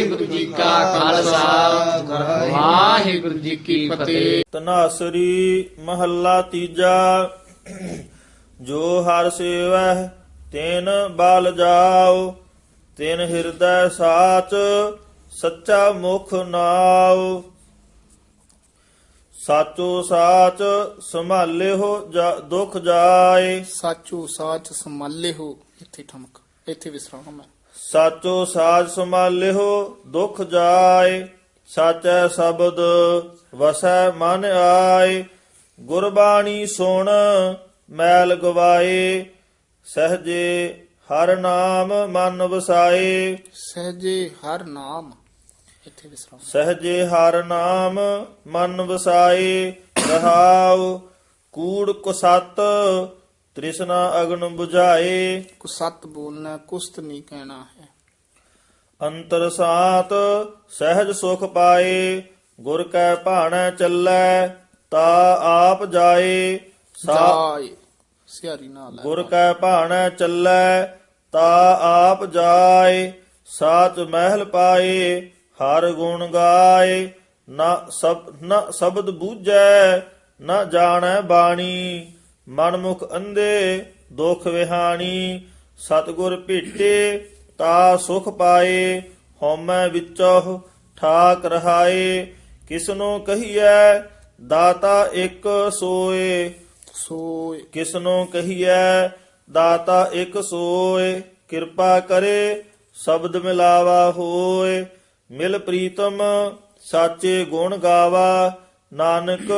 ਵਾਹਿਗੁਰੂ ਜੀ ਕਾ ਖਾਲਸਾ। ਵਾਹਿਗੁਰੂ ਜੀ ਕੀ ਫਤਿਹ। ਤਨਾਸਰੀ ਮਹੱਲਾ ਤੀਜਾ। ਜੋ ਹਰ ਸੇਵਹਿ ਤੈਨ ਬਲ ਜਾਓ ਤਿਨ ਹਿਰਦੈ ਸਾਚ ਸੱਚਾ ਮੁਖ ਨਾਉ ਸਾਚੋ ਸਾਚ ਸੰਭਾਲਿਓ ਜਾ- ਦੁਖ ਜਾਏ। ਸਾਚੋ ਸਾਚ ਸਮਾਲੇ ਹੋ ਇੱਥੇ ਠਮਕ ਇੱਥੇ ਵਿਸਰਾਮ ਹੈ। ਸਾਚੋ ਸਾਜ ਸੰਭਾਲਿਓ ਦੁਖ ਜਾਏ ਸਾਚੈ ਸ਼ਬਦ ਵਸੈ ਮਨ ਆਏ। ਗੁਰਬਾਣੀ ਸੁਣ ਮੈਲ ਗਵਾਏ ਸਹਜੇ ਹਰ ਨਾਮ ਮਨ ਵਸਾਏ। ਸਹਜੇ ਹਰ ਨਾਮ ਇੱਥੇ ਵਿਸਰਾਮ। ਸਹਜੇ ਹਰ ਨਾਮ ਮਨ ਵਸਾਏ ਰਹਾਉ ਕੂੜ ਕੁਸਤ ਤ੍ਰਿਸ਼ਨਾ ਅਗਨ 부ਝਾਏ ਕੁਸਤ ਬੋਲਣਾ ਕੁਸਤ ਨਹੀਂ ਕਹਿਣਾ ਹੈ। ਅੰਤਰ ਸਾਤ ਸਹਿਜ ਸੁਖ ਪਾਏ। ਗੁਰ ਕੈ ਭਾਣੈ ਚੱਲੈ ਤਾ ਆਪ ਜਾਏ। ਸਾ ਜਾਏ ਸਿਆਰੀ ਨਾਲ ਹੈ। ਗੁਰ ਕੈ ਭਾਣੈ ਚੱਲੈ ਤਾ ਆਪ ਜਾਏ। ਸਾਚ ਮਹਿਲ ਪਾਏ ਹਰ ਗੁਣ ਗਾਏ। ਨਾ ਸਬ ਨਾ ਸ਼ਬਦ ਬੂਝੈ ਨਾ ਜਾਣੈ ਬਾਣੀ। ਮਨ ਮੁਖ ਅੰਧੇ ਦੁਖ ਵਿਹਾਣੀ ਸਤਗੁਰ ਭੇਟੇ ਤਾ ਸੁਖ ਪਾਏ ਹਉਮੈ ਵਿੱਚੋਂ ਠਾਕ ਰਹਾਏ ਕਿਸਨੋ ਕਹੀਐ ਦਾਤਾ ਇੱਕ ਸੋਏ। ਸੋ ਕਿਸਨੋ ਕਹੀਐ ਦਾਤਾ ਇੱਕ ਸੋਏ ਕਿਰਪਾ ਕਰੇ ਸ਼ਬਦ ਮਿਲਾਵਾ ਹੋਏ। ਮਿਲ ਪ੍ਰੀਤਮ ਸਾਚੇ ਗੁਣ ਗਾਵਾ ਨਾਨਕ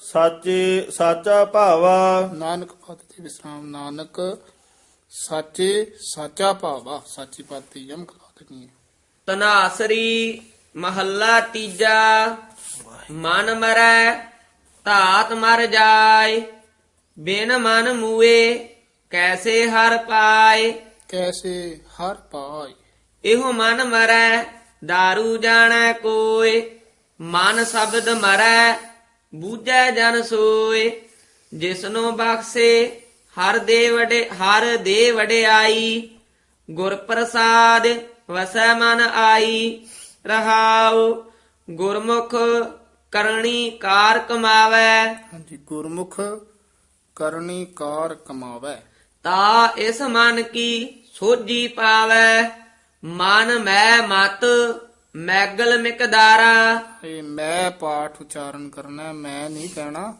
ਸਾਚੇ ਸਾਚਾ ਭਾਵਾ। ਨਾਨਕ ਪਦ ਤੇ ਵਿਸਰਾਮ ਨਾਨਕ ਸਾਚੇ ਸਾਚਾ ਭਾਵਾ। ਸਾਚੀ ਪਦ ਤੇ ਯਮ ਹੈ। ਤਨਾਸਰੀ ਮਹੱਲਾ ਤੀਜਾ। ਮਨ ਮਰੈ ਧਾਤ ਮਰ ਜਾਏ। ਬਿਨ ਮਨ ਮੂਏ ਕੈਸੇ ਹਰ ਪਾਏ। ਕੈਸੇ ਹਰ ਪਾਏ। ਇਹੋ ਮਨ ਮਰੈ दारू ਜਾਣੈ ਕੋਏ। ਮਨ ਸ਼ਬਦ ਮਰੈ ਬੂਝੈ ਜਨ ਸੋਏ। ਜਿਸਨੂੰ ਬਖਸ਼ੇ ਹਰ ਦੇ ਵਡੇ ਹਰ ਦੇ ਵਡਿਆਈ ਗੁਰ ਪ੍ਰਸਾਦ ਵਸੈ ਮਨ ਆਈ। ਰਹਾਉ ਗੁਰਮੁਖ ਕਰਨੀ ਕਾਰ ਕਮਾਵੈ। ਹਾਂਜੀ ਗੁਰਮੁਖ ਕਰਨੀ ਕਾਰ ਕਮਾਵੈ। ਤਾ ਇਸ ਮਨ ਕੀ ਸੋਜੀ ਪਾਵੈ। ਮਨ ਮੈਂ ਮਤ ਮੈਗਲ ਮਿਕਦਾਰਾ। ਇਹ ਮੈਂ ਪਾਠ ਉਚਾਰਨ ਕਰਨਾ ਹੈ, ਮੈਂ ਨਹੀਂ ਕਹਿਣਾ।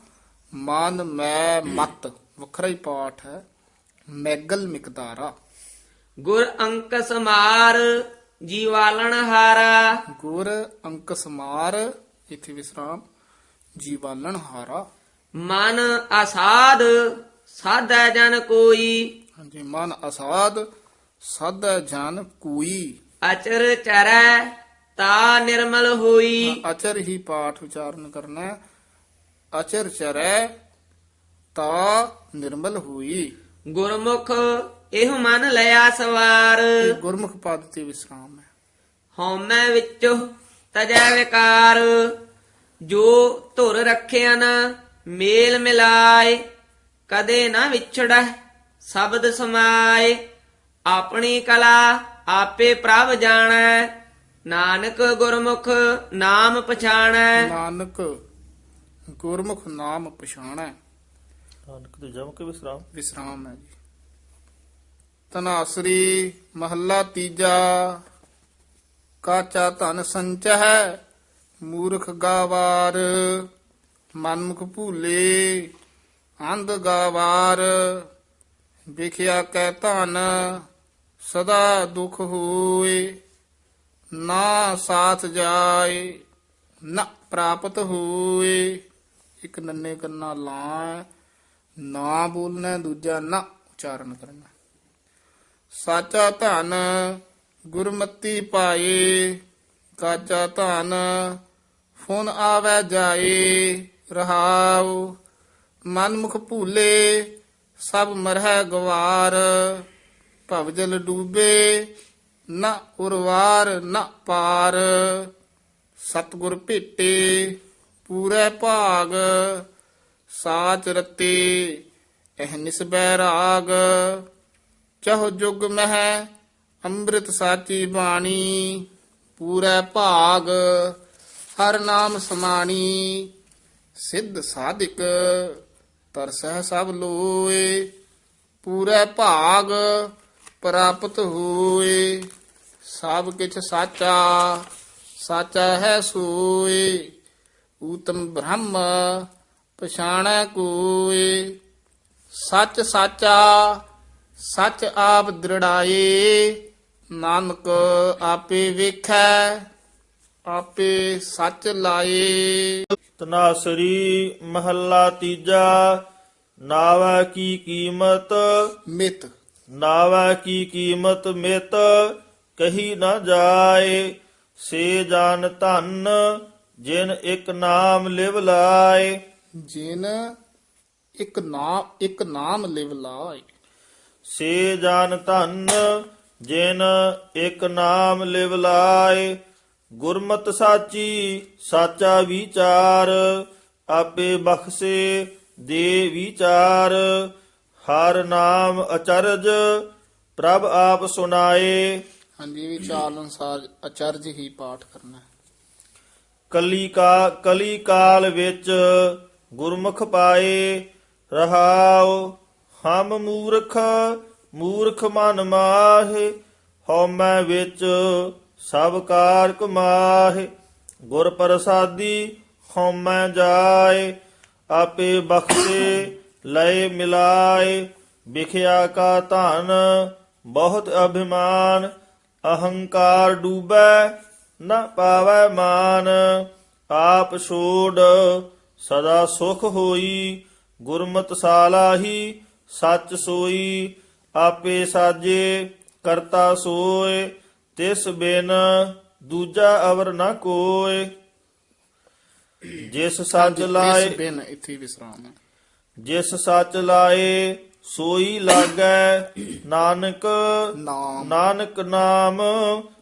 ਮਨ ਮੈਂ ਮਤ ਵੱਖਰਾ ਹੀ ਪਾਠ ਹੈ। ਮੈਗਲ ਮਿਕਦਾਰਾ। ਗੁਰ ਅੰਕ ਸਮਾਰ ਜੀਵਾਲਣ ਹਾਰਾ। ਗੁਰ ਅੰਕ ਸਮਾਰ ਇਥੇ ਵਿਸਰਾਮ ਜੀਵਾਲਣ ਹਾਰਾ। ਮਨ ਆਸਾਦ ਸਾਧੈ ਜਨ ਕੋਈ। ਹਾਂਜੀ ਮਨ ਅਸਾਦ ਸਾਧਾ ਜਨ ਕੋਈ। ਅਚਰ ਚਰੈ ਤਾ ਨਿਰਮਲ ਹੋਈ। ਅਚਰ ਹੀ ਪਾਠ ਉਚਾਰਨ ਕਰਨਾ ਹੈ। ਅਚਰ ਚਰੈ ਤਾ ਨਿਰਮਲ ਹੋਈ। ਗੁਰਮੁਖ ਇਹ ਮਨ ਲਿਆ ਸਵਾਰ। ਇਹ ਗੁਰਮੁਖ ਪਦ ਤੇ ਵਿਸਰਾਮ ਹੈ। ਹਉਮੈ ਵਿੱਚੋ ਤਜੈ ਵਿਕਾਰ। ਜੋ ਧੁਰ ਰੱਖਿਆ ਨਾ ਮੇਲ ਮਿਲਾਏ। ਕਦੇ ਨਾ ਵਿਛੜੈ ਸ਼ਬਦ ਸਮਾਏ। ਆਪਣੀ ਕਲਾ ਆਪੇ ਪ੍ਰਭ ਜਾਣੈ। ਨਾਨਕ ਗੁਰਮੁਖ ਨਾਮ ਪਛਾਣੈ। ਨਾਨਕ ਗੁਰਮੁਖ ਨਾਮ ਪਛਾਣੈ। ਨਾਨਕ ਤੇ ਜਮ ਕੇ ਵਿਸਰਾਮ। ਵਿਸਰਾਮ ਹੈ ਜੀ। ਤਨਾਸਰੀ ਮਹੱਲਾ ਤੀਜਾ। ਕਾਚਾ ਧਨ ਸੰਚਹਿ ਮੂਰਖ ਗਾਵਾਰ ਮਨਮੁਖ ਭੂਲੇ ਅੰਧ ਗਾਵਾਰ। ਵਿਖਿਆ ਕੈ ਧਨ ਸਦਾ ਦੁਖ ਹੋਏ। ਨਾ ਸਾਥ ਜਾਏ, ਨਾ ਪ੍ਰਾਪਤ ਹੋਏ। ਇੱਕ ਨੰਨੇ ਕੰਨਾ ਲਾ ਨਾ ਬੋਲਣਾ ਦੂਜਾ ਨਾ ਉਚਾਰਨ ਕਰਨਾ। ਸਾਚਾ ਧਨ ਗੁਰਮਤੀ ਪਾਏ ਕਾਚਾ ਧਨ ਫੁਨ ਆਵੈ ਜਾਏ, ਰਹਾਉ। ਮਨਮੁਖ ਭੂਲੇ, ਸਭ ਮਰਹਿ ਗਵਾਰ ਭਵਜਲ ਡੂਬੇ ਨਾ ਉਰਵਾਰ ਨਾ ਪਾਰ। ਸਤਗੁਰ ਭੇਟੇ, ਪੂਰੇ ਭਾਗ। ਸਾਚ ਰਤੇ, ਇਹ ਨਿਸਬੈ ਚਹੁ ਜੁਗ ਮਹਿ, ਅੰਮ੍ਰਿਤ ਸਾਚੀ ਬਾਣੀ। ਪੂਰੇ ਭਾਗ, ਹਰ ਨਾਮ ਸਮਾਣੀ। ਸਿੱਧ ਸਾਧਿਕ, ਤਰਸਹਿ ਸਭ ਲੋਏ। ਪੂਰੇ ਭਾਗ, ਪ੍ਰਾਪਤ ਹੋਏ। ਸਭ ਕਿਛ ਸਾਚਾ ਸਾਚਾ ਹੈ ਸੋਏ ਊਤਮ ਬ੍ਰਹਮ ਪਛਾਣੈ ਕੋਏ ਸੱਚ ਸਾਚਾ ਸੱਚ ਆਪ ਦ੍ਰਿੜਾਏ ਨਾਨਕ ਆਪੇ ਵੇਖੈ ਆਪੇ ਸੱਚ ਲਾਏ ਤਨਾਸਰੀ ਮਹੱਲਾ ਤੀਜਾ ਨਾਵਾ ਕੀ ਕੀਮਤ? ਮਿਤ। ਨਾਵਾ ਕੀ ਕੀਮਤ ਮਿਤ? ਕਹੀ ਨਾ ਜਾਏ ਸੇ ਜਾਨ ਧਨ ਜਿਨ ਇੱਕ ਨਾਮ ਲਿਵ ਲਾਏ। ਜਿਨ ਇੱਕ ਨਾਮ ਇੱਕ ਨਾਮ ਲਿਵ ਲਾਏ। ਸੇ ਜਾਨ ਧਨ ਜਿਨ ਇੱਕ ਨਾਮ ਲਿਵ ਲਾਏ। ਗੁਰਮਤ ਸਾਚੀ ਸਾਚਾ ਵਿਚਾਰ ਆਪੇ ਬਖਸ਼ੇ ਦੇ ਵਿਚਾਰ। ਹਰ ਨਾਮ ਅਚਰਜ ਪ੍ਰਭ ਆਪ ਸੁਨਾਏ ਹਾਂਜੀ ਵੀ ਚਾਲ ਅਨੁਸਾਰ ਅਚਰਜ ਹੀ ਪਾਠ ਕਰਨਾ ਹੈ। ਕਲੀ ਕਾ ਕਲੀ ਕਾਲ ਵਿੱਚ ਗੁਰਮੁਖ ਪਾਏ ਰਹਾਉ, ਹਮ ਮੂਰਖ ਮੂਰਖ ਮਨ ਮਾਹੇ, ਹਉਮੈ ਵਿੱਚ ਸਭ ਕਾਰ ਕਮਾਹੇ ਗੁਰ ਪ੍ਰਸਾਦੀ ਹਉਮੈ ਜਾਏ, ਆਪੇ ਬਖਸ਼ੇ, ਲਏ ਮਿਲਾਏ ਵਿਖਿਆ ਕਾ ਧਨ, ਬਹੁਤ ਅਭਿਮਾਨ ਅਹੰਕਾਰ ਡੂਬੈ ਨਾ ਪਾਵੈ ਮਾਨ ਆਪ ਛੋੜ ਸਦਾ ਸੁਖ ਹੋਈ ਗੁਰਮਤਿ ਸਾਲਾਹੀ ਸੱਚ ਸੋਈ ਆਪੇ ਸਾਜੇ ਕਰਤਾ ਸੋਏ ਤਿਸ ਬਿਨ ਦੂਜਾ ਅਵਰ ਨਾ ਕੋਏ। ਜਿਸ ਸੱਚ ਲਾਏ ਇਸ ਬਿਨ ਇੱਥੇ ਵਿਸਰਾਮ ਹੈ। ਜਿਸ ਸੱਚ ਲਾਏ ਸੋਈ ਲਾਗੈ ਨਾਨਕ ਨਾਮ। ਨਾਨਕ ਨਾਮ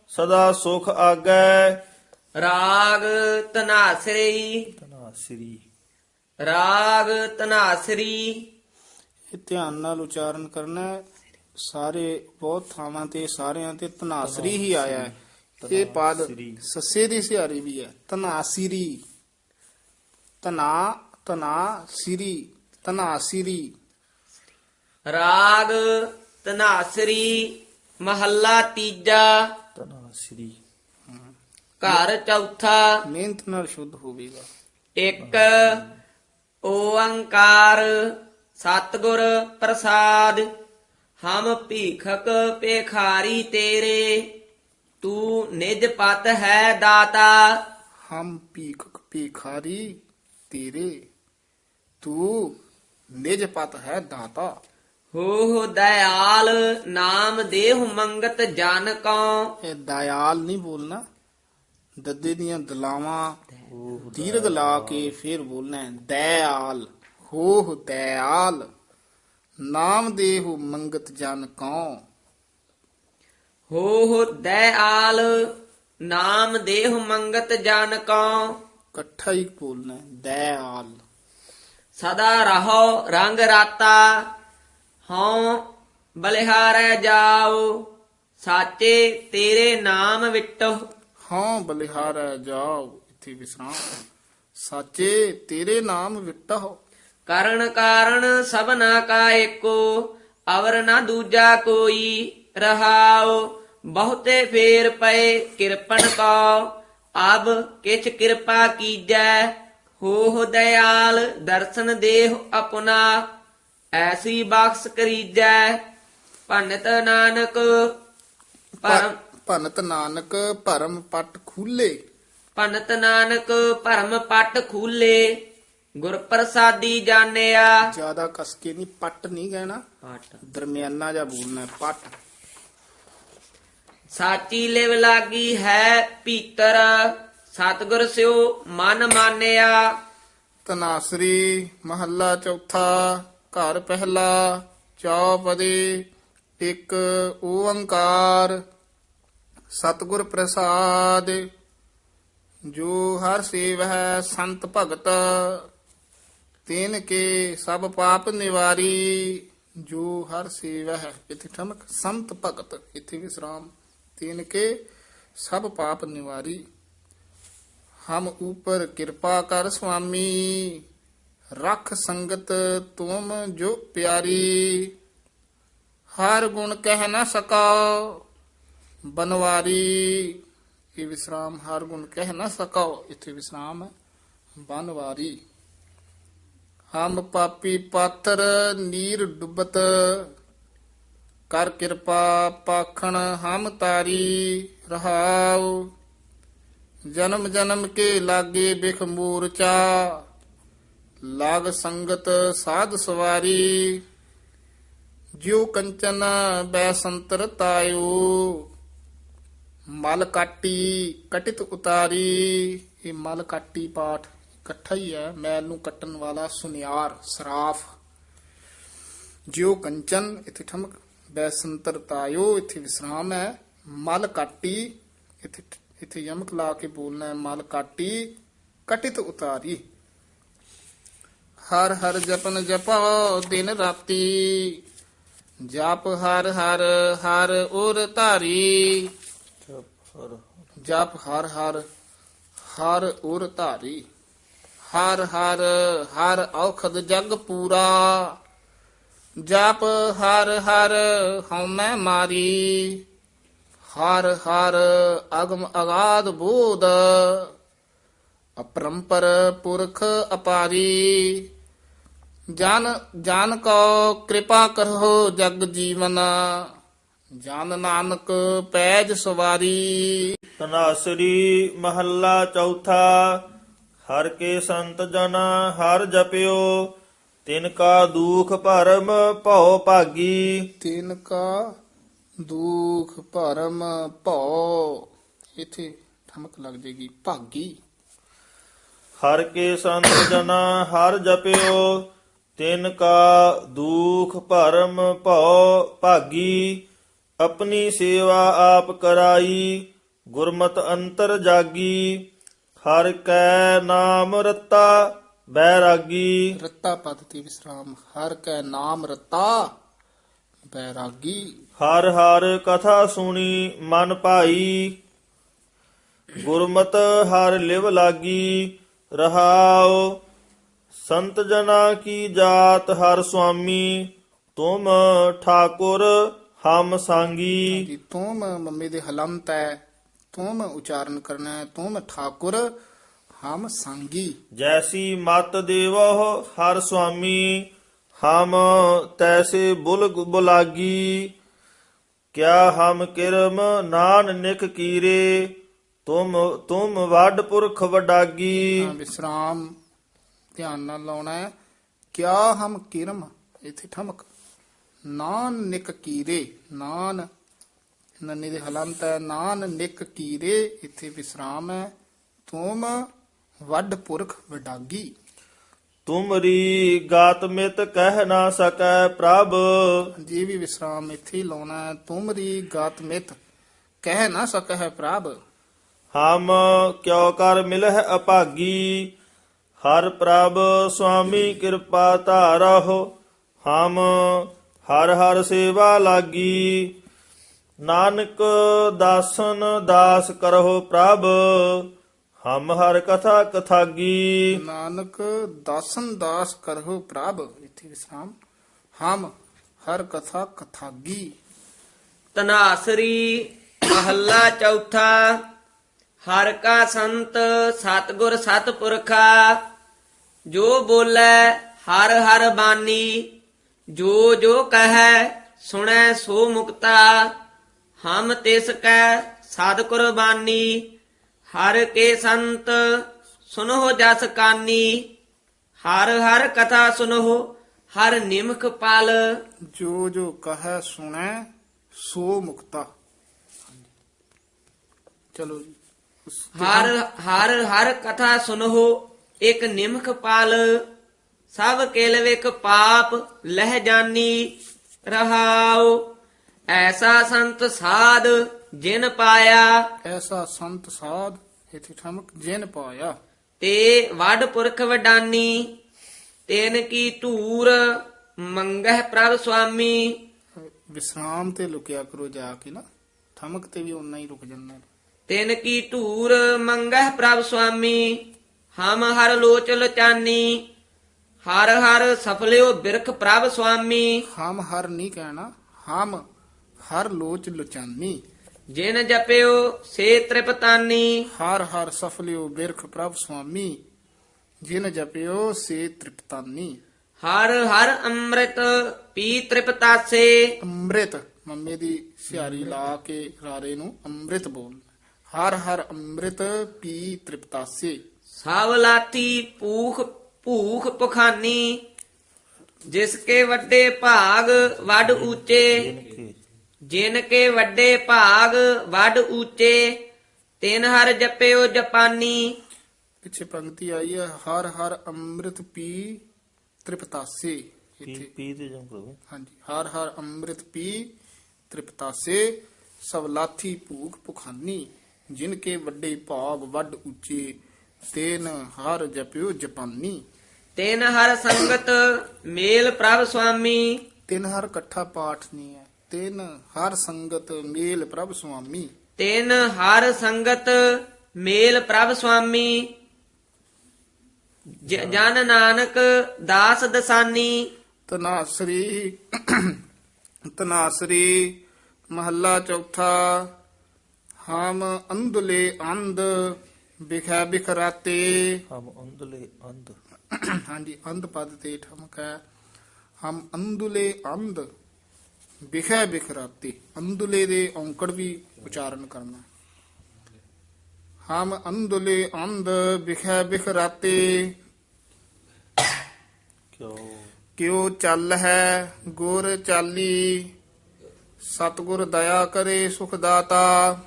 ਸਦਾ ਸੁਖ ਆਗੈ। ਰਾਗ ਤਨਾਸਰੀ। ਤਨਾਸਰੀ। ਰਾਗ ਤਨਾਸਰੀ। ਇਹ ਧਿਆਨ ਨਾਲ ਉਚਾਰਨ ਕਰਨਾ ਹੈ। ਸਾਰੇ ਬਹੁਤ ਥਾਵਾਂ ਤੇ ਸਾਰਿਆਂ ਤੇ ਤਨਾਸਰੀ ਹੀ ਆਇਆ ਹੈ। ਇਹ ਪਦ ਤਨਾਸਿਰੀ। ਸੱਸੇ ਦੀ ਸਿਹਾਰੀ ਵੀ ਹੈ। ਤਨਾਸਿਰੀ। ਤਨਾ ਤਨਾ ਸਿਰੀ ਤਨਾਸਿਰੀ। ਰਾਗ ਤਨਾਸਰੀ ਮਹੱਲਾ ਤੀਜਾ। ਤਨਾਸਰੀ ਘਰ ਚੌਥਾ। ਮਿਹਨਤ ਨਾਲ ਸ਼ੁੱਧ ਹੋਵੇਗਾ। ਇੱਕ ਓੰਕਾਰ ਸਤਿਗੁਰ ਪ੍ਰਸਾਦ। ਹਮ ਭੀਖਕ ਪੇਖਾਰੀ ਤੇਰੇ ਤੂੰ ਨਿਜ ਪਤ ਹੈ ਦਾਤਾ। ਹਮ ਪੀਕ ਪੀਖਾਰੀ ਤੇਰੇ ਤੂੰ ਨਿਜ ਪਤ ਹੈ ਦਾਤਾ। ਹੋ ਦਇਆਲ ਨਾਮ ਦੇਹੁ ਮੰਗਤ ਜਨ ਕਉ ਇਹ ਦਇਆਲ ਨਹੀਂ ਬੋਲਣਾ। ਦੱਦੇ ਦੀਆਂ ਦਲਾਵਾਂ ਦੀਰਘ ਲਾ ਕੇ ਫਿਰ ਬੋਲਣਾ ਹੈ, ਦਇਆਲ ਹੋ ਦਇਆਲ ਨਾਮ ਦੇਹੁ ਮੰਗਤ ਜਨ ਕਉ ਹੋ ਦਇਆਲ ਨਾਮ ਦੇਹੁ ਮੰਗਤ ਜਨ ਕਉ ਇਕੱਠਾ ਹੀ ਬੋਲਣਾ ਹੈ, ਦਇਆਲ। ਸਦਾ ਰਹੋ ਰੰਗ ਰਾਤਾ। ਹਉ ਬਲਿਹਾਰੈ ਜਾਓ ਸਾਚੇ ਤੇਰੇ ਨਾਮ ਵਿਟੋ। ਹਾਂ ਬਲਿਹਾਰੈ ਜਾਓ ਇੱਥੇ ਵਿਸਰਾਮ। ਸਾਚੇ ਤੇਰੇ ਨਾਮ ਵਿਟਹੁ ਕਰਨ ਕਾਰਨ ਸਭਨਾ ਕਾ ਏਕੋ ਅਵਰ ਨਾ ਦੂਜਾ ਕੋਈ ਰਹਾਓ। ਬਹੁਤੇ ਫੇਰ ਪਏ ਕਿਰਪਨ ਕੋ ਅਬ ਕਿਛ ਕਿਰਪਾ ਕੀਜੈ। ਹੋ ਦਇਆਲ ਦਰਸ਼ਨ ਦੇਹ ਆਪਣਾ। ਐਸੀ ਬਖਸ਼ ਕਰੀਜੈ ਭੰਨਤ ਨਾਨਕ ਪਰਮ ਭਨਤ ਨਾਨਕ ਭਰਮ ਪਟ ਖੂਲੇ। ਭੰਨਤ ਨਾਨਕ ਭਰਮ ਪਟ ਖੂਲੇ। ਗੁਰ ਪ੍ਰਸਾਦੀ ਜਾਣਿਆ। ਜ਼ਿਆਦਾ ਕਸ ਕੇ ਨਹੀਂ ਪਟ ਨਹੀਂ ਕਹਿਣਾ। ਪਟ। ਦਰਮਿਆਨਾ ਜਾ ਬੋਲਣਾ ਪਟ। ਸਾਚੀ ਲਿਵ ਲਾਗੀ ਹੈ ਭੀਤਰ ਸਤਿਗੁਰ ਸਿਓ ਮਨ ਮਾਨਿਆ। ਤਨਾਸਰੀ ਮਹੱਲਾ ਚੌਥਾ। ਘਰ ਪਹਿਲਾ ਚੌਪਦੀ ਇੱਕ ਓੰਕਾਰ। ਸਤਿਗੁਰ ਪ੍ਰਸਾਦ, ਜੋ ਹਰ ਸੇਵਹਿ ਸੰਤ ਭਗਤ, ਤਿਨ ਕੇ ਸਭ ਪਾਪ ਨਿਵਾਰੀ, ਜੋ ਹਰ ਸੇਵਹਿ। ਇਥੇ ਠਮਕ, ਸੰਤ ਭਗਤ, ਇਥੇ ਵਿਸਰਾਮ। ਤਿਨ ਕੇ ਸਭ ਪਾਪ ਨਿਵਾਰੀ, ਹਮ ਉਪਰ ਕਿਰਪਾ ਕਰ ਸੁਆਮੀ ਰਖ ਸੰਗਤ ਤੁਮ ਜੋ ਪਿਆਰੀ, ਹਰ ਗੁਣ ਕਹਿ ਨਾ ਸਕਾਓ। ਬਨਵਾਰੀ, ਇਹ ਵਿਸਰਾਮ ਹਰ ਗੁਣ ਕਹਿ ਨਾ ਸਕਾਓ। ਇੱਥੇ ਵਿਸਰਾਮ ਹੈ, ਬਨਵਾਰੀ। ਹਮ ਪਾਪੀ ਪਾਤਰ ਨੀਰ ਡੁੱਬਤ, ਕਰ ਕਿਰਪਾ ਪਾਖਣ ਹਮ ਤਾਰੀ ਰਹਾਉ। ਜਨਮ ਜਨਮ ਕੇ ਲਾਗੇ ਬਿਖ ਮੂਰਚਾ ਲਾਗ ਸੰਗਤ ਸਾਧ ਸਵਾਰੀ, ਜਿਉ ਕੰਚਨ ਬੈ ਸੰਤਰ ਤਾਇਓ। ਮਲ ਕਾਟੀ ਕਟਿਤ ਉਤਾਰੀ, ਇਹ ਮਲ ਕਾਟੀ ਪਾਠ ਇਕੱਠਾ ਹੀ ਹੈ, ਮੈਲ ਨੂੰ ਕੱਟਣ ਵਾਲਾ ਸੁਨਿਆਰ, ਸਰਾਫ। ਜਿਉ ਕੰਚਨ, ਇਥੇ ਠਮਕ ਬੈਸੰਤਰ ਤਾਇਓ, ਇਥੇ ਵਿਸਰਾਮ ਹੈ। ਮਲ ਕਾਟੀ, ਇਥੇ ਇਥੇ ਯਮਕ ਲਾ ਕੇ ਬੋਲਣਾ ਹੈ, ਮਲ ਕਾਟੀ ਕਟਿਤ ਉਤਾਰੀ। ਹਰ ਹਰ ਜਪਨ ਜਪੋ ਦਿਨ ਰਾਤੀ। ਜਪ ਹਰ ਹਰ ਹਰ ਉਰ ਧਾਰੀ। ਜਪ ਹਰ ਹਰ ਹਰ ਉਰ ਧਾਰੀ। ਹਰ ਹਰ ਹਰ ਔਖਦ ਜਗ ਪੂਰਾ। ਜਪ ਹਰ ਹਰ ਹਉਮੈ ਮਾਰੀ। ਹਰ ਹਰ ਅਗਮ ਅਗਾਧ ਬੋਧ। ਅਪਰੰਪਰ ਪੁਰਖ ਅਪਾਰੀ। ਜਨ ਜਨ ਕੋ ਕਿਰਪਾ ਕਰੋ ਜਗ ਜੀਵਨ ਜਨ ਨਾਨਕ ਪੈਜ ਸਵਾਰੀ। ਤਨਾਸਰੀ ਮਹੱਲਾ ਚੌਥਾ ਹਰ ਕੇ ਸੰਤ ਜਨ ਹਰ ਜਪਿਓ ਤਿਨ ਕਾ ਦੁਖ ਭਰਮ ਭਉ ਭਾਗੀ। ਤਿਨ ਕਾ ਦੁਖ ਭਰਮ ਭਉ ਇਥੇ ਠਮਕ ਲੱਗ ਜੇਗੀ ਭਾਗੀ। ਹਰ ਕੇ ਸੰਤ ਜਨ ਹਰ ਜਪਿਓ ਤਿਨ ਕਾ ਦੁਖ ਭਰਮ ਭਉ ਭਾਗੀ ਆਪਣੀ ਸੇਵਾ ਆਪ ਕਰਾਈ ਗੁਰਮਤ ਅੰਤਰ ਜਾਗੀ ਹਰ ਕੈ ਨਾਮ ਰਤਾ ਬੈਰਾਗੀ। ਰੱਤਾ ਪਦ ਤੇ ਵਿਸਰਾਮ ਹਰ ਕੈ ਨਾਮ ਰਤਾ ਬੈਰਾਗੀ। ਹਰ ਹਰ ਕਥਾ ਸੁਣੀ ਮਨ ਭਾਈ ਗੁਰਮਤ ਹਰ ਲਿਵ ਲਾਗੀ ਰਹਾਉ ਸੰਤ ਜਨਾ ਕੀ ਜਾਤ ਹਰ ਸੁਆਮੀ ਤੁਮ ਠਾਕੁਰ ਹਮ ਸੰਗੀ। ਤੁਮ ਮੰਮੀ ਦੇ ਹਲੰਤ ਹੈ ਤੁਮ ਉਚਾਰਨ ਕਰਨਾ ਹੈ ਤੁਮ ਠਾਕੁਰ ਹਮ ਸੰਗੀ। ਜੈਸੀ ਮਤ ਦੇਵੋ ਹਰ ਸੁਆਮੀ ਹਮ ਤੈਸੇ ਬੁਲਗ ਬੁਲਾਗੀ। ਕਿਆ ਹਮ ਕਿਰਮ ਨਾਨ ਨਿਕ ਕੀਰੇ ਤੁਮ ਤੁਮ ਵੱਡ ਪੁਰਖ ਵਡਾਗੀ। ਵਿਸਰਾਮ ਧਿਆਨ ਨਾਲ ਲਾਉਣਾ ਹੈ। ਕਿਆ ਹਮ ਕਿਰਮ? ਇਥੇ ਠਮਕ। ਨਾਨ ਨਿਕ ਕੀਰੇ। ਨਾਨ ਨੰਨੇ ਦੇ ਹਲੰਤ ਹੈ। ਨਾਨ ਨਿਕ ਕੀਰੇ। ਇਥੇ ਵਿਸਰਾਮ ਹੈ। ਤੁਮ ਵੱਡ ਪੁਰਖ ਵਡਾਗੀ। ਤੁਮਰੀ ਗਾਤ ਮਿਤ ਕਹਿ ਨਾ ਸਕੈ ਪ੍ਰਭ। ਜੀ ਵੀ ਵਿਸਰਾਮ ਇੱਥੇ ਹੀ ਲਾਉਣਾ ਹੈ। ਤੁਮਰੀ ਗਾਤ ਮਿਤ ਕਹਿ ਨਾ ਸਕੈ ਪ੍ਰਭ। ਹਮ ਕਿਉ ਕਰ ਮਿਲਹਿ ਅਭਾਗੀ। ਹਰ ਪ੍ਰਭ ਸੁਆਮੀ ਕਿਰਪਾ ਧਾਰਹੁ ਹਮ ਹਰ ਹਰ ਸੇਵਾ ਲਾਗੀ। ਨਾਨਕ ਦਾਸਨ ਦਾਸ ਕਰਹੁ ਪ੍ਰਭ ਹਮ ਹਰ ਕਥਾ ਕਥਾਗੀ। ਨਾਨਕ ਦਾਸਨ ਦਾਸ ਕਰਹੁ ਪ੍ਰਭ ਇੱਥੇ ਵਿਸਰਾਮ। ਹਮ ਹਰ ਕਥਾ ਕਥਾਗੀ। ਤਨਾਸਰੀ ਮਹੱਲਾ ਚੌਥਾ ਹਰ ਕਾ ਸੰਤ ਸਤਗੁਰ ਸਤਪੁਰਖਾ ਜੋ ਬੋਲੇ ਹਰ ਹਰ ਬਾਣੀ ਜੋ ਜੋ ਕਹੈ ਸੁਣੈ ਸੋ ਮੁਕਤਾ। ਹਮ ਤਿਸ ਕੈ ਸਦ ਕੁਰਬਾਨੀ। ਹਰ ਕੇ ਸੰਤ ਸੁਨੋ ਜਸ ਕਾਨੀ। ਹਰ ਹਰ ਕਥਾ ਸੁਨੋ ਹਰ ਨਿਮਖ ਪਲ। ਜੋ ਜੋ ਕਹੈ ਸੁਣੈ ਸੋ ਮੁਕਤਾ। ਚਲੋ ਹਰ ਹਰ ਹਰ ਕਥਾ ਸੁਨੋ ਇਕ ਨਿਮਖ ਪਲ ਸਭ ਕਿਲ ਵਿਕ ਪਾਪ ਲਹਿ ਜਾਨੀ ਰਹਾਉ। ਐਸਾ ਸੰਤ ਸਾਧ ਜਿਨ ਪਾਇਆ। ਐਸਾ ਸੰਤ ਸਾਧ ਇਥੇ ਠਮਕ ਜਿਨ ਪਾਇਆ। ਤੇ ਵੱਡ ਪੁਰਖ ਵਡਾਨੀ ਤੈਨ ਕੀ ਧੂਰ ਮੰਗਹਿ ਪ੍ਰਭ ਸੁਆਮੀ। ਵਿਸਰਾਮ ਤੇ ਲੁਕਿਆ ਕਰੋ ਜਾ ਕੇ ਨਾ ਠਮਕ ਤੇ ਵੀ ਉਨਾ ਹੀ ਰੁਕ ਜਾਂਦਾ ਤਿਨ ਕੀ ਧੂਰ ਮੰਗਹਿ ਪ੍ਰਭ ਸੁਆਮੀ। ਹਮ ਹਰ ਲੋਚ ਲਚਾਨੀ ਹਰ ਹਰ ਸਫਲਿਓ ਬਿਰਖ ਪ੍ਰਭ ਸੁਆਮੀ। ਹਮ ਹਰ ਨਹੀਂ ਕਹਿਣਾ ਹਮ ਹਰ ਲੋਚ ਲੁਚਾਨੀ। ਜਿਨ ਜਪਿਓ ਸੇ ਤ੍ਰਿਪਤਾਨੀ। ਹਰ ਹਰ ਸਫਲਿਓ ਬਿਰਖ ਪ੍ਰਭ ਸੁਆਮੀ ਜਿਨ ਜਪਿਓ ਸੇ ਤ੍ਰਿਪਤਾਨੀ। ਹਰ ਹਰ ਅੰਮ੍ਰਿਤ ਪੀ ਤ੍ਰਿਪਤਾਸੇ। ਅੰਮ੍ਰਿਤ ਮੰਮੇ ਦੀ ਸਿਹਾਰੀ ਲਾ ਕੇ ਰਾਰੇ ਨੂੰ ਅੰਮ੍ਰਿਤ ਬੋਲ ਹਰ ਹਰ ਅੰਮ੍ਰਿਤ ਪੀ ਤ੍ਰਿਪਤਾਸੇ। ਸਭ ਲਾਤੀ ਭੂਖ ਭੂਖ ਪਖਾਨੀ ਜਿਸ ਕੇ ਵੱਡੇ ਭਾਗ ਵੱਡ ਉੱਚੇ ਜਿਨ ਕੇ ਵੱਡੇ ਭਾਗ ਵੱਡ ਉੱਚੇ ਤਿਨ ਹਰ ਜਪਿਓ ਜਪਾਨੀ। ਪਿੱਛੇ ਪੰਕਤੀ ਆਈ ਹੈ ਹਰ ਹਰ ਅੰਮ੍ਰਿਤ ਪੀ ਤ੍ਰਿਪਤਾਸੇ ਪੀ ਇੱਥੇ। ਪੀ ਤੇ ਜਮ ਪ੍ਰਭੂ ਹਾਂਜੀ ਹਰ ਹਰ ਅੰਮ੍ਰਿਤ ਪੀ ਤ੍ਰਿਪਤਾਸੇ ਸਭ ਲਾਥੀ ਭੂਖ ਭੁਖਾਨੀ ਜਿਨ ਕੇ ਵੱਡੇ ਭਾਗ ਵੱਡ ਉੱਚੇ ਤੇਨ ਹਰ ਜਪਿਓ ਜਪਾਨੀ। ਤਿਨ ਹਰ ਸੰਗਤ ਮੇਲ ਪ੍ਰਭ ਸੁਆਮੀ। ਤਿੰਨ ਹਰ ਇਕੱਠਾ ਪਾਠ ਨਹੀਂ ਹੈ। ਤਿੰਨ ਹਰ ਸੰਗਤ ਮੇਲ ਪ੍ਰਭ ਸੁਆਮੀ। ਤਿਨ ਹਰ ਸੰਗਤ ਮੇਲ ਪ੍ਰਭ ਸੁਆਮੀ। ਜ- ਜਨ ਨਾਨਕ ਦਾਸ ਦਸਾਨੀ। ਤਨਾਸਰੀ ਤਨਾਸਰੀ ਮਹੱਲਾ ਚੌਥਾ। ਹਮ ਅੰਧਲੇ ਅੰਧ। ਬਿਖੈ ਬਿਖਰਾਤੇ। ਹਮ ਅੰਧਲੇ ਅੰਧ। ਹਾਂਜੀ ਅੰਧ ਪਦ ਤੇ ਠਮਕ ਹੈ। ਹਮ ਅੰਧੁਲੇ ਅੰਧ ਬਿਖੈ ਬਿਖਰਾਤੇ। ਅੰਧੁਲੇ ਦੇ ਔਂਕੜ ਵੀ ਉਚਾਰਨ ਕਰਨਾ ਹਮ ਅੰਧੁਲੇ ਅੰਧ ਬਿਖੈ ਬਿਖਰਾਤੇ। ਕਿਉ? ਕਿਉ ਚੱਲ ਹੈ ਗੁਰ ਚਾਲੀ? ਸਤਗੁਰ ਦਇਆ ਕਰੇ ਸੁਖ ਦਾਤਾ।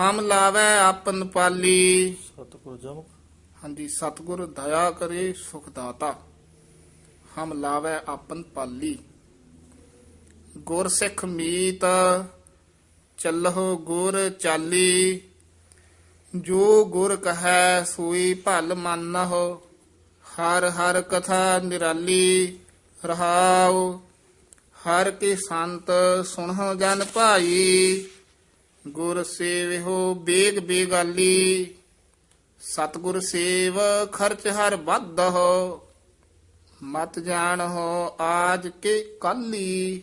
ਹਮ ਲਾਵੇ ਆਪਨ ਪਾਲੀ। ਸਤਿਗੁਰ ਜਮ। ਹਾਂਜੀ ਸਤਗੁਰ ਦਇਆ ਕਰੇ ਸੁਖ ਦਾਤਾ। ਹਮ ਲਾਵੇ ਆਪਨ ਪਾਲੀ। ਗੁਰ ਸਿੱਖ ਮੀਤ ਚੱਲਹੁ ਗੁਰ ਚਾਲੀ। ਜੋ ਗੁਰ ਕਹੈ ਸੋਈ ਭਲ ਮੰਨਹੁ। ਹਰ ਹਰ ਕਥਾ ਨਿਰਾਲੀ ਰਹਾਉ। ਹਰ ਕੇ ਸੰਤ ਸੁਣਹੁ ਜਨ ਭਾਈ। ਗੁਰ ਸੇਵਿਓ ਬੇਗ ਬੇਗਾਲੀ। ਸਤਗੁਰ ਸੇਵ ਖਰਚ ਹਰ ਵੱਧੋ ਮਤ ਜਾਣੋ ਆਜ ਕੇ ਕੱਲੀ।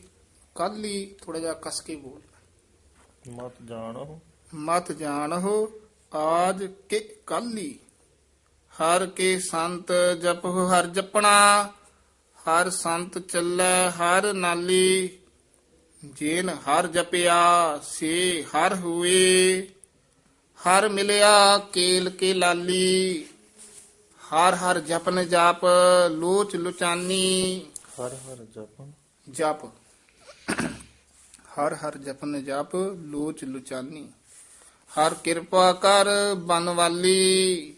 ਕੱਲੀ ਥੋੜਾ ਜਿਹਾ ਕਸ ਕੇ ਬੋਲ। ਮਤ ਜਾਣੋ ਮਤ ਜਾਣੋ ਆਜ ਕੇ ਕੱਲੀ। ਹਰ ਕੇ ਸੰਤ ਜਪਹੁ ਹਰ ਜਪਣਾ। ਹਰ ਸੰਤ ਚੱਲੈ ਹਰ ਨਾਲੀ। ਜੇਨ ਹਰ ਜਪਿਆ ਸੇ ਹਰ ਹੋਏ ਹਰ ਮਿਲਿਆ ਕੇਲ ਕੇ ਲਾਲੀ ਹਰ ਹਰ ਜਪਨ ਜਾਪ ਲੋਚ ਲੁਚਾਨੀ। ਹਰ ਹਰ ਜਪਨ? ਜਪ। ਹਰ ਹਰ ਜਪਨ ਜਪ ਲੋਚ ਲੁਚਾਨੀ। ਹਰ ਕਿਰਪਾ ਕਰ ਬਨਵਾਲੀ।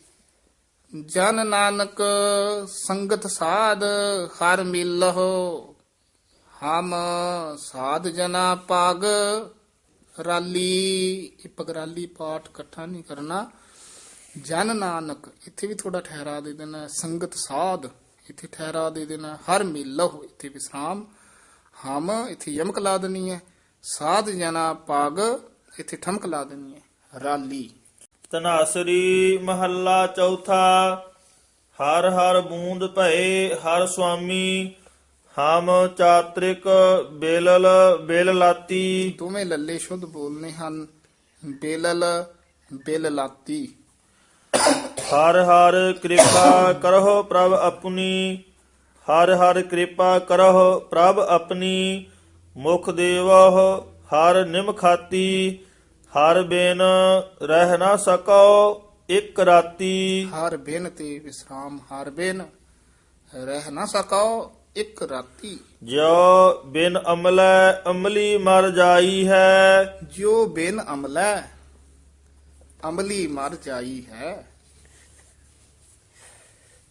ਜਨ ਨਾਨਕ ਸੰਗਤ ਸਾਧ ਹਰ ਮਿਲਹੁ। ਹਮ ਸਾਧ ਜਨਾ ਪਗ ਰਾਲੀ ਇਹ ਪਗਰਾਲੀ ਪਾਠ ਇਕੱਠਾ ਨਹੀਂ ਕਰਨਾ। ਜਨ ਨਾਨਕ, ਇੱਥੇ ਵੀ ਥੋੜਾ ਠਹਿਰਾ ਦੇ ਦੇਣਾ। ਸੰਗਤ ਸਾਧ, ਇੱਥੇ ਠਹਿਰਾ ਦੇ ਦੇਣਾ। ਹਰ ਮਿਲਹੁ ਇੱਥੇ ਵਿਸਰਾਮ। ਹਮ ਇੱਥੇ ਯਮਕ ਲਾ ਦੇਣੀ ਹੈ। ਸਾਧ ਜਨਾ ਪਾਗ, ਇੱਥੇ ਠਮਕ ਲਾ ਦੇਣੀ ਹੈ। ਰਾਲੀ। ਤਨਾਸਰੀ ਮਹੱਲਾ ਚੌਥਾ। ਹਰ ਹਰ ਬੂੰਦ ਭਏ, ਹਰ ਸੁਆਮੀ ਹਮ ਚਾਤ੍ਰਿਕ ਬੇਲਲ ਬੇਲ ਲਾਤੀ ਦੋਵੇਂ ਲੱਲੇ ਸ਼ੁੱਧ ਬੋਲਨੇ ਹਨ ਬੇਲਲ ਬੇਲ ਲਾਤੀ ਹਰ ਹਰ ਕਿਰਪਾ ਕਰਹੁ ਪ੍ਰਭ ਆਪਣੀ ਹਰ ਹਰ ਕਿਰਪਾ ਕਰਹੁ ਪ੍ਰਭ ਆਪਣੀ। ਮੁਖ ਦੇਵਹੁ ਹਰ ਨਿਮ ਖਾਤੀ ਹਰ ਬਿਨ ਰਹਿ ਨਾ ਸਕੋ ਇੱਕ ਰਾਤੀ। ਹਰ ਬਿਨ ਤੇ ਵਿਸਰਾਮ ਹਰ ਬਿਨ ਰਹਿ ਨਾ ਸਕੋ ਇੱਕ ਰਾਤੀ ਜੋ ਬਿਨ ਅਮਲੈ ਅਮਲੀ ਮਰ ਜਾਈ ਹੈ। ਜੋ ਬਿਨ ਅਮਲੈ ਅਮਲੀ ਮਰ ਜਾਈ ਹੈ।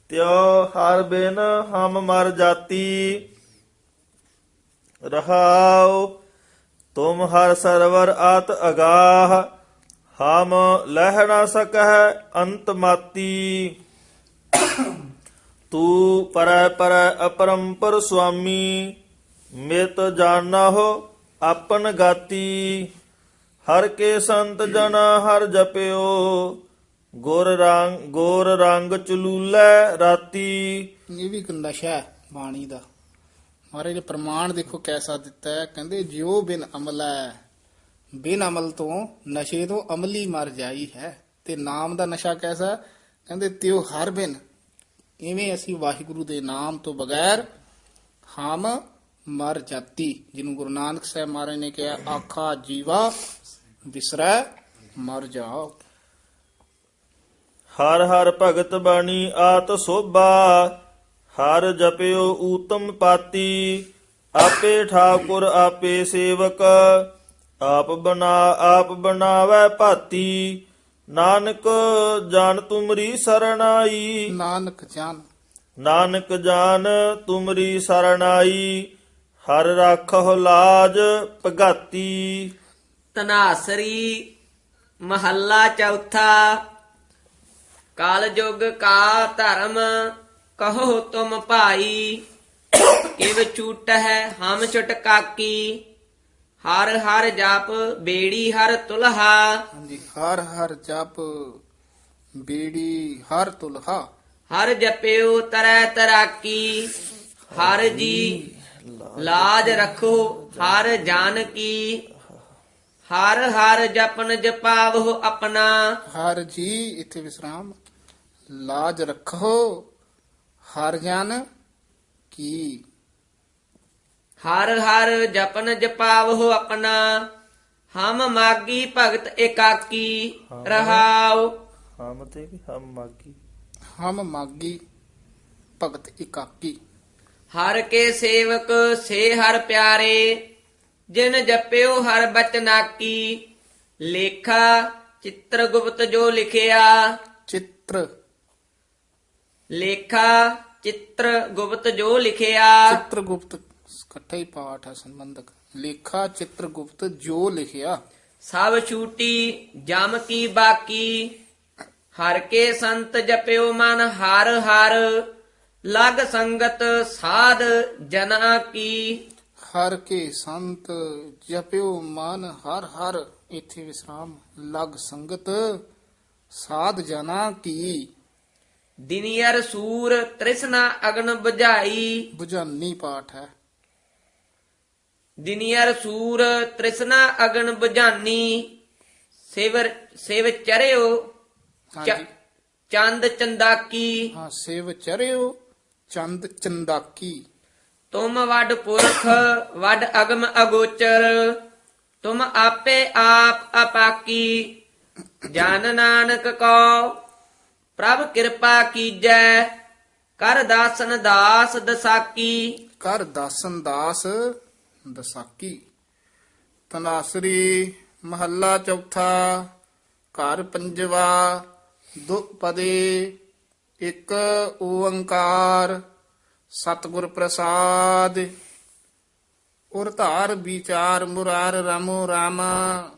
ਤਿਉ ਹਰ ਬਿਨ ਹਮ ਮਰ ਜਾਤੀ। ਰਹਾਉ ਤੁਮ ਹਰ ਸਰਵਰ ਆਤ ਅਗਾਹ। ਹਮ ਲਹਿ ਨਾ ਸਕਹਿ ਅੰਤ ਮਾਤੀ ਤੂ ਪਰੈ ਪਰੈ ਅਪਰੰਪਰ ਸੁਆਮੀ, ਮਿਤ ਜਾਣਹੁ ਆਪਨ ਗਾਤੀ। ਹਰ ਕੇ ਸੰਤ ਜਨਾ ਹਰ ਜਪਿਓ, ਗੁਰ ਰੰਗ, ਗੋਰ ਰੰਗ ਚਲੂਲੇ ਰਾਤੀ। ਇਹ ਵੀ ਇੱਕ ਨਸ਼ਾ ਹੈ ਬਾਣੀ ਦਾ। ਮਹਾਰਾਜ ਨੇ ਪ੍ਰਮਾਣ ਦੇਖੋ ਕੈਸਾ ਦਿੱਤਾ ਹੈ। ਕਹਿੰਦੇ, ਜਿਉ ਬਿਨ ਅਮਲ ਹੈ, ਬਿਨ ਅਮਲ ਤੋਂ ਨਸ਼ੇ ਤੋਂ ਅਮਲੀ ਮਰ ਜਾਈ ਹੈ। ਤੇ ਨਾਮ ਦਾ ਨਸ਼ਾ ਕੈਸਾ ਕਹਿੰਦੇ, ਤਿਉ ਹਰ ਬਿਨ ਇਵੇਂ ਅਸੀਂ ਵਾਹਿਗੁਰੂ ਦੇ ਨਾਮ ਤੋਂ ਬਗੈਰ ਹਮ ਮਰ ਜਾਤੀ? ਜਿਹਨੂੰ ਗੁਰੂ ਨਾਨਕ ਸਾਹਿਬ ਮਹਾਰਾਜ ਨੇ ਕਿਹਾ, ਆਖਾ ਜੀਵਾ ਵਿਸਰੈ ਮਰ ਜਾਓ। ਹਰ ਹਰ ਭਗਤ ਬਾਣੀ ਆਤ ਸੋਭਾ, ਹਰ ਜਪਿਓ ਊਤਮ ਪਾਤੀ। ਆਪੇ ਠਾਕੁਰ, ਆਪੇ ਸੇਵਕ, ਆਪ ਬਣਾ, ਆਪ ਬਣਾਵੈ ਭਾਤੀ। ਨਾਨਕ ਜਾਨ ਤੁਮਰੀ ਸਰਣਾਈ ਨਾਨਕ ਜਾਨ। ਨਾਨਕ ਜਾਨ ਤੁਮਰੀ ਸਰਣਾਈ ਹਰ ਰਾਖਹੁ ਲਾਜ ਭਗਾਤੀ। ਤਨਾਸਰੀ ਮਹੱਲਾ ਚੌਥਾ ਕਾਲ ਜੁਗ ਕਾ ਧਰਮ ਕਹੋ ਤੁਮ ਭਾਈ ਕਿਵ ਛੂਟ ਹੈ ਹਮ ਛਟਕਾਕੀ। ਹਰ ਹਰ ਜਪ ਬੇੜੀ ਹਰ ਤੁਲਹਾ। ਹਾਂਜੀ ਹਰ ਹਰ ਜਪ ਬੀੜੀ ਹਰ ਤੁਲਹਾ। ਹਰ ਜਪਿਓ ਤਰੈ ਤਰਾਕੀ ਹਰ ਜੀ ਲਾਜ ਰੱਖੋ ਹਰ ਜਾਨ ਕੀ ਹਰ ਹਰ ਜਪਨ ਜਪਾਵੋ ਆਪਣਾ। ਹਰ ਜੀ ਇੱਥੇ ਵਿਸਰਾਮ। ਲਾਜ ਰੱਖੋ ਹਰ ਜਨ ਕੀ। ਹਰ ਹਰ ਜਪਨ ਜਪਾਵੋ ਆਪਣਾ ਹਮ ਮਾਗੀ ਭਗਤ ਇਕਾਕੀ ਰਹਾਉ ਹਮ ਤੇ ਵੀ ਹਮ ਮਾਗੀ ਹਮ ਮਾਗੀ ਭਗਤ ਇਕਾਕੀ ਹਰ ਕੇ ਸੇਵਕ ਸੇ ਹਰ ਪਿਆਰੇ ਜਿਨ ਜਪਿਓ ਹਰ ਬਚਨਾਕੀ ਲੇਖਾ ਚਿੱਤਰ ਗੁਪਤ ਜੋ ਲਿਖਿਆ ਚਿੱਤਰ ਲੇਖਾ ਚਿੱਤਰ ਗੁਪਤ ਜੋ ਲਿਖਿਆ ਚਿੱਤਰ ਗੁਪਤ ਇਕੱਠਾ ਹੀ ਪਾਠ ਹੈ ਸੰਬੰਧਕ। ਲੇਖਾ ਚਿੱਤਰ ਗੁਪਤ ਜੋ ਲਿਖਿਆ। ਸਭ ਛੂਟੀ ਜਮ ਕੀ ਬਾਕੀ ਹਰ ਕੇ ਸੰਤ ਜਪਿਓ ਮਨ ਹਰ ਹਰ ਲਗ ਸੰਗਤ ਸਾਧ ਜਨਾ ਕੀ। ਹਰ ਕੇ ਸੰਤ ਜਪਿਓ ਮਨ ਹਰ ਹਰ ਇੱਥੇ ਵਿਸਰਾਮ। ਲਗ ਸੰਗਤ ਸਾਧ ਜਨਾ ਕੀ। ਦਿਨੀਅਰ ਸੂਰ ਤ੍ਰਿਸ਼ਨਾ ਅਗਨ ਬੁਝਾਈ। ਬੁਝਾਨੀ ਪਾਠ ਹੈ। ਦਿਨੀਅਰ ਸੂਰ ਤ੍ਰਿਸ਼ਨਾ ਅਗਨ ਬੁਝਾਨੀ ਸੇਵਰ ਸੇਵ ਚਰਿਓ ਹਾਂਜੀ। ਚੰਦ ਚੰਦਾਕੀ। ਹਾਂ ਸੇਵ ਚਰਿਓ ਚੰਦ ਚੰਦਾਕੀ। ਤੁਮ ਵੱਡ ਪੁਰਖ ਵੱਡ ਅਗਮ ਅਗੋਚਰ ਤੁਮ ਆਪੇ ਆਪ ਅਪਾਕੀ। ਜਨ ਨਾਨਕ ਕੋ ਪ੍ਰਭ ਕਿਰਪਾ ਕੀਜੈ ਕਰ ਦਾਸਨ ਦਾਸ ਦਸਾਕੀ। ਕਰ ਦਾਸਨ ਦਾਸ ਦਸਾਕੀ ਤਨਾਸਰੀ, ਮਹੱਲਾ ਚੌਥਾ, ਘਰ ਪੰਜਵਾ ਦੁਪਦੇ ਇੱਕ ਓੰਕਾਰ, ਸਤਿਗੁਰ ਪ੍ਰਸਾਦ। ਉਰ ਧਾਰ ਵਿਚਾਰ ਮੁਰਾਰ ਰਾਮੋ ਰਾਮਾ,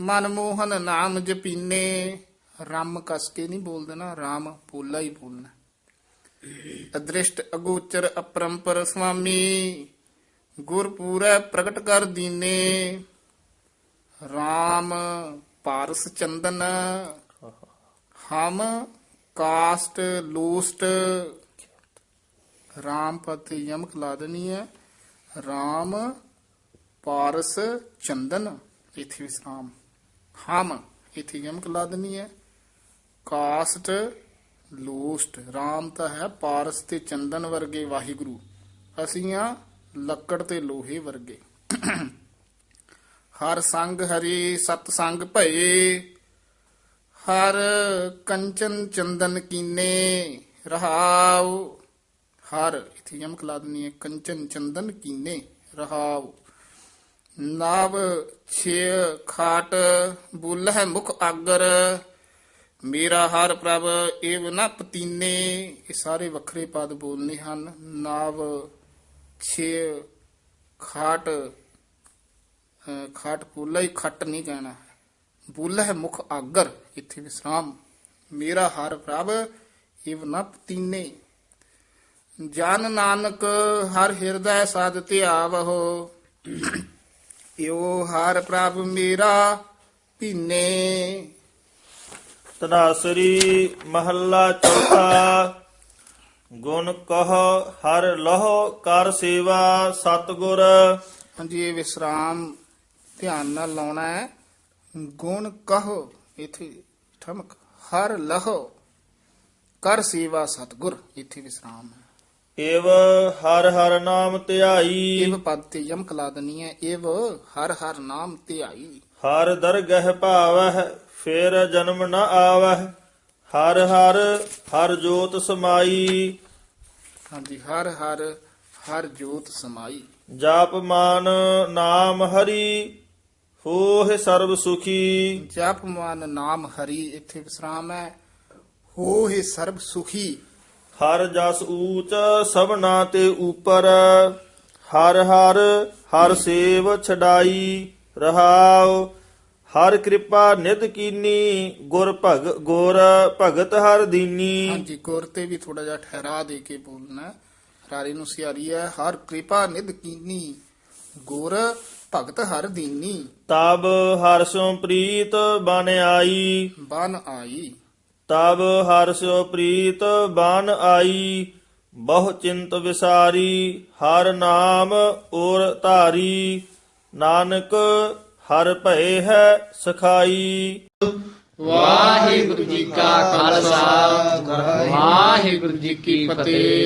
ਮਨ ਮੋਹਨ ਨਾਮ ਜਪੀਨੇ। ਰਾਮ ਕਸ ਕੇ ਨਹੀਂ ਬੋਲ ਦੇਣਾ, ਰਾਮ ਪੋਲਾ ਹੀ ਬੋਲਣਾ। ਅਦ੍ਰਿਸ਼ਟ ਅਗੋਚਰ ਅਪਰੰਪਰ ਸੁਆਮੀ ਗੁਰ ਪ੍ਰਗਟ ਕਰ ਦੀਨੇ। RAM ਪਾਰਸ ਚੰਦਨ। ਹਮ ਕਾਸਟ ਲੋਸਟ। ਰਾਮ ਪਤ ਯਮਕ ਲਾ ਦੇਣੀ ਹੈ। RAM ਪਾਰਸ ਚੰਦਨ। ਇਥੇ ਵਿਸਰਾਮ ਹਮ ਇਥੇ ਯਮਕ ਲਾ ਦੇਣੀ ਹੈ। ਕਾਸਟ ਲੋਸਟ। ਰਾਮ ਤਾਂ ਹੈ ਪਾਰਸ ਤੇ ਚੰਦਨ ਵਰਗੇ ਵਾਹਿਗੁਰੂ। ਅਸੀਂ ਆ ਲੱਕੜ ਤੇ ਲੋਹੇ ਵਰਗੇ। ਹਰ ਸੰਗ ਹਰੀ ਸਤ ਸੰਗ ਭਏ, ਹਰ ਕੰਚਨ ਚੰਦਨ ਕੀਨੇ ਰਹਾਉ। ਹਰ, ਇਥੇ ਯਮਕ ਲਾ ਦੇਣੀ ਹੈ, ਕੰਚਨ ਚੰਦਨ ਕੀਨੇ ਰਹਾਉ। ਨਾਵ ਛੇ ਖਾਟ, ਬੁੱਲ ਹੈ ਮੁਖ ਆਗਰ। ਮੇਰਾ ਹਰ ਪ੍ਰਭ, ਏਵ ਨ ਪਤੀਨੇ। ਇਹ ਸਾਰੇ ਵੱਖਰੇ ਪਦ ਬੋਲਨੇ ਹਨ। ਨਾਵ ਛੇ ਖਾਟ ਖਾਟ ਬੁੱਲਾ ਹੀ ਖੱਟ ਨਹੀਂ ਕਹਿਣਾ। ਬੁੱਲ ਹੈ ਮੁਖ ਆਗਰ, ਇੱਥੇ ਵਿਸਰਾਮ। ਮੇਰਾ ਹਰ ਪ੍ਰਭ ਏਵ ਨ ਪਤੀਨੇ। ਜਨ ਨਾਨਕ, ਹਰ ਹਿਰਦੈ ਸਾਧ ਧਿਆਵਹੁ। ਕਿਉ ਹਰ ਪ੍ਰਭ ਮੇਰਾ ਭੀਨੇ। ਤਨਾਸਰੀ ਮਹੱਲਾ ਚੌਥਾ। ਗੁਣ ਕਹ ਹਰ ਲਹੋ ਕਰ ਸੇਵਾ ਸਤਗੁਰ। ਹਾਂਜੀ ਇਹ ਵਿਸਰਾਮ ਧਿਆਨ ਨਾਲ ਲਾਉਣਾ ਹੈ। ਗੁਣ ਕਹੋ ਇਥੇ ਠਮਕ ਹਰ ਲਹੋ ਕਰ ਸੇਵਾ ਸਤਗੁਰ ਇਥੇ ਵਿਸਰਾਮ ਹੈ। ਏਵ ਹਰ ਹਰ ਨਾਮ ਧਿਆਈ। ਇਹ ਪਦ ਤੇ ਯਮਕ ਲਾ ਦਨੀ ਹੈ। ਇਹ ਹਰ ਹਰ ਨਾਮ ਧਿਆਈ। ਹਰ ਦਰਗਹਿ ਭਾਵਹਿ ਫੇਰ ਜਨਮ ਨ ਆਵਹਿ। ਹਰ ਹਰ ਹਰ ਜੋਤ ਸਮਾਈ। ਹਾਂਜੀ ਹਰ ਹਰ ਹਰ ਜੋਤ ਸਮਾਈ। ਜਾਪ ਮਾਨ ਨਾਮ ਹਰੀ ਹੋਹਿ ਸਰਬ ਸੁਖੀ। ਜਪ ਮਨ ਨਾਮ ਹਰੀ ਇੱਥੇ ਵਿਸਰਾਮ ਹੈ। ਹੋ ਹੀ ਸਰਬ ਸੁਖੀ। ਹਰ ਜਸ ਊਚ ਸਭਨਾ ਤੇ ਉਪਰ। ਹਰ ਹਰ ਹਰ ਸੇਵ ਛਡਾਈ। ਰਹਾਉ ਹਰ ਕਿਰਪਾ ਨਿਤ ਕੀਨੀ ਗੁਰ ਭਗ ਗੁਰ ਭਗਤ ਹਰ ਦੀਨੀ। ਹਾਂਜੀ ਗੁਰ ਤੇ ਵੀ ਥੋੜਾ ਜਿਹਾ ਠਹਿਰਾ ਦੇ ਕੇ ਬੋਲਣਾ। ਹੈ। ਰਾਰੀ ਨੂੰ ਸਿਆਰੀ ਹੈ ਹਰ ਕਿਰਪਾ ਨਿਧ ਕੀਨੀ ਗੁਰ ਭਗਤ ਹਰ ਦੀਨੀ। ਤਬ ਹਰ ਸੋ ਪ੍ਰੀਤ ਬਨ ਆਈ। ਬਨ ਆਈ। ਤਬ ਹਰ ਸੋ ਪ੍ਰੀਤ ਬਨ ਆਈ। ਬਹੁ ਚਿੰਤ ਵਿਸਾਰੀ ਹਰ ਨਾਮ ਔਰ ਧਾਰੀ। ਨਾਨਕ ਹਰ ਭਏ ਹੈ ਸਖਾਈ। ਵਾਹਿਗੁਰੂ ਜੀ ਕਾ ਖਾਲਸਾ ਵਾਹਿਗੁਰੂ ਜੀ ਕੀ ਫਤਿਹ।